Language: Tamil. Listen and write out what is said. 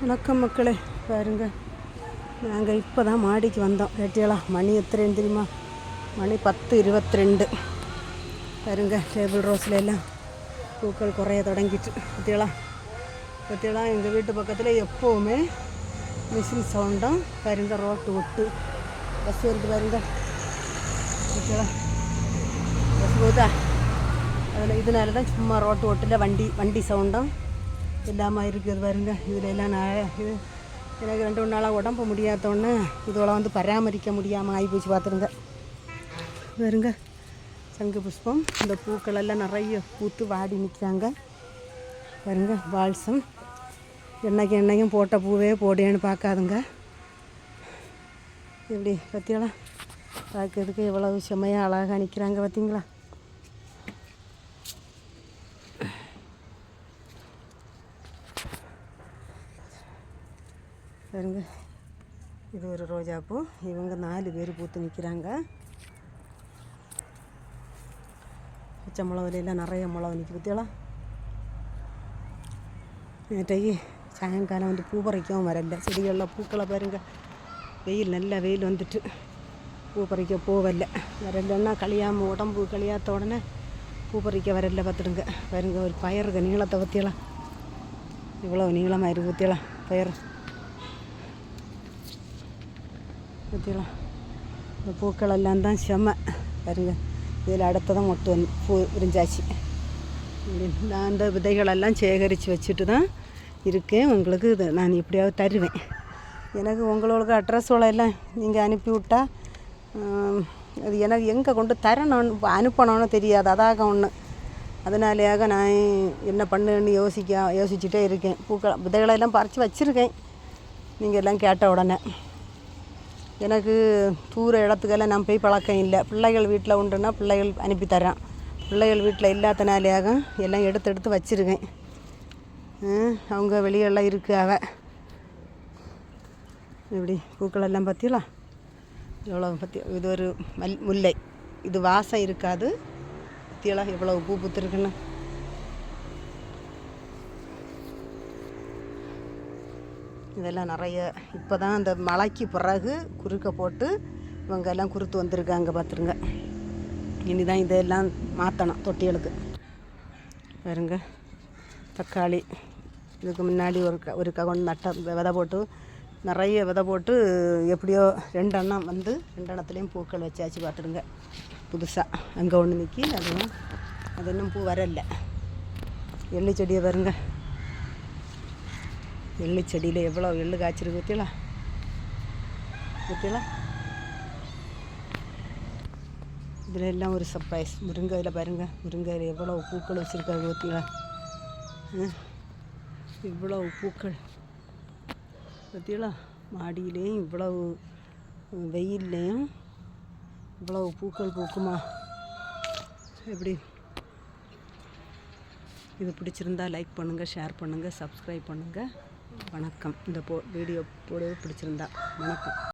வணக்கம் மக்களே. பாருங்க. நாங்கள் இப்போ தான் மாடிக்கு வந்தோம். கேட்டியலா மணி எத்தனை தெரியுமா? மணி பத்து இருபத்தி ரெண்டு பாருங்க டேபிள் ரோஸில் எல்லாம் பூக்கள் குறைய தொடங்கிட்டு. பற்றியலாம் பற்றியலாம் எங்கள் வீட்டு பக்கத்தில் எப்போவுமே மிஷின் சவுண்டும் பாருங்க ரோட்டு ஒட்டு பஸ் வருது பாருங்க. பற்றியலாம் பஸ் போதா அதில் இதனால தான் சும்மா ரோட்டு ஓட்டில் வண்டி வண்டி சவுண்டும் இல்லாமல் இருக்குது பாருங்க. இதில் எல்லாம் நான் இது எனக்கு ரெண்டு மூணு நாளாக உடம்பு முடியாதோன்னு இதோட வந்து பராமரிக்க முடியாமல் ஆகிப்போச்சு பார்த்துருங்க. பாருங்க. சங்கு புஷ்பம் இந்த பூக்கள் எல்லாம் நிறைய பூத்து வாடி நிற்கிறாங்க. பாருங்க வால்சம். எண்ணெய்க்கு எண்ணெயும் போட்ட பூவே போடேன்னு பார்க்காதுங்க. எப்படி பற்றியெல்லாம் பார்க்கறதுக்கு எவ்வளவு செம்மையாக அழகாக நிற்கிறாங்க பார்த்தீங்களா? பாருங்க. இது ஒரு ரோஜாப்பூ. இவங்க நாலு பேர் பூத்து நிற்கிறாங்க பச்சை மிளகுலாம் நிறைய மிளகு நிற்கி பற்றியலாம் நேற்றைக்கு சாயங்காலம் வந்து பூ பறிக்கவும் வரல. செடிகளில் பூக்களை பாருங்க. வெயில் நல்ல வெயில் வந்துட்டு. பூ பறிக்க போகல. வரலன்னா கழியாமல் உடம்பு கழியாத்த உடனே பூ பறிக்க வரல பார்த்துடுங்க. பாருங்க ஒரு பயிருக்கு நீளத்தை பற்றியலாம் இவ்வளோ நீளமாக இருக்கு பற்றியலாம் பயிர் பார்த்தீங்களா இந்த பூக்கள் எல்லாம் தான் செம்ம பாருங்க. இதில் அடுத்ததான் மொட்டு வந்து பூ விரிஞ்சாச்சு. நான் அந்த விதைகளெல்லாம் சேகரித்து வச்சுட்டு தான் இருக்கேன். உங்களுக்கு இது நான் எப்படியாவது தருவேன். எனக்கு உங்களுக்கு அட்ரஸோட எல்லாம் நீங்கள் அனுப்பி விட்டா அது எனக்கு எங்கே கொண்டு தரணும்னு அனுப்பணும்னு தெரியாது. அதாக ஒன்று அதனாலேயாக நான் என்ன பண்ணுன்னு யோசிக்க யோசிச்சுட்டே இருக்கேன். பூக்கள் விதைகளெல்லாம் பறித்து வச்சுருக்கேன். நீங்கள் எல்லாம் கேட்ட உடனே. எனக்கு தூர இடத்துக்கெல்லாம் நான் போய் பழக்கம் இல்லை. பிள்ளைகள் வீட்டில் உண்டுன்னா பிள்ளைகள் அனுப்பி தரேன் பிள்ளைகள் வீட்டில் இல்லாதனாலேயாக எல்லாம் எடுத்து எடுத்து வச்சுருக்கேன். அவங்க வெளியெல்லாம் இருக்கு அவ. இப்படி பூக்கள் எல்லாம் பார்த்தீங்களா எவ்வளோ பற்றி இது ஒரு மல் முல்லை. இது வாசம் இருக்காது. பற்றியெல்லாம் எவ்வளோ பூ பூத்துருக்குன்னு. இதெல்லாம் நிறைய இப்போ தான் அந்த மழைக்கு பிறகு குறுக்க போட்டு இவங்க எல்லாம் குறுத்து வந்திருக்காங்க பார்த்துருங்க இனி தான் இதெல்லாம் மாற்றணும் தொட்டிகளுக்கு. பாருங்க தக்காளி. இதுக்கு முன்னாடி ஒரு க ஒரு கவன் நட்ட விதை போட்டு நிறைய விதை போட்டு எப்படியோ ரெண்டெண்ணம் வந்து ரெண்டெண்ணத்துலேயும் பூக்கள் வச்சாச்சு பார்த்துடுங்க புதுசாக அங்கே ஒன்று நிற்கி அதுவும் அது இன்னும் பூ வரல. எள்ளு செடியை பாருங்கள் எள்ளு செடியில் எவ்வளோ எள்ளு காய்ச்சிருக்கு பற்றியலா பற்றியலா இதில் எல்லாம் ஒரு சர்ப்ரைஸ் முருங்கையில் பாருங்கள் முருங்கையில் எவ்வளோ பூக்கள் வச்சுருக்காங்க பற்றியலா இவ்வளோ பூக்கள். பற்றியலா மாடியிலையும் இவ்வளவு வெயில்லையும் இவ்வளவு பூக்கள் பூக்குமா? எப்படி? இது பிடிச்சிருந்தா லைக் பண்ணுங்கள் ஷேர் பண்ணுங்கள் சப்ஸ்கிரைப் பண்ணுங்கள் வணக்கம். இந்த போ வீடியோ போடவே பிடிச்சிருந்தா வணக்கம்.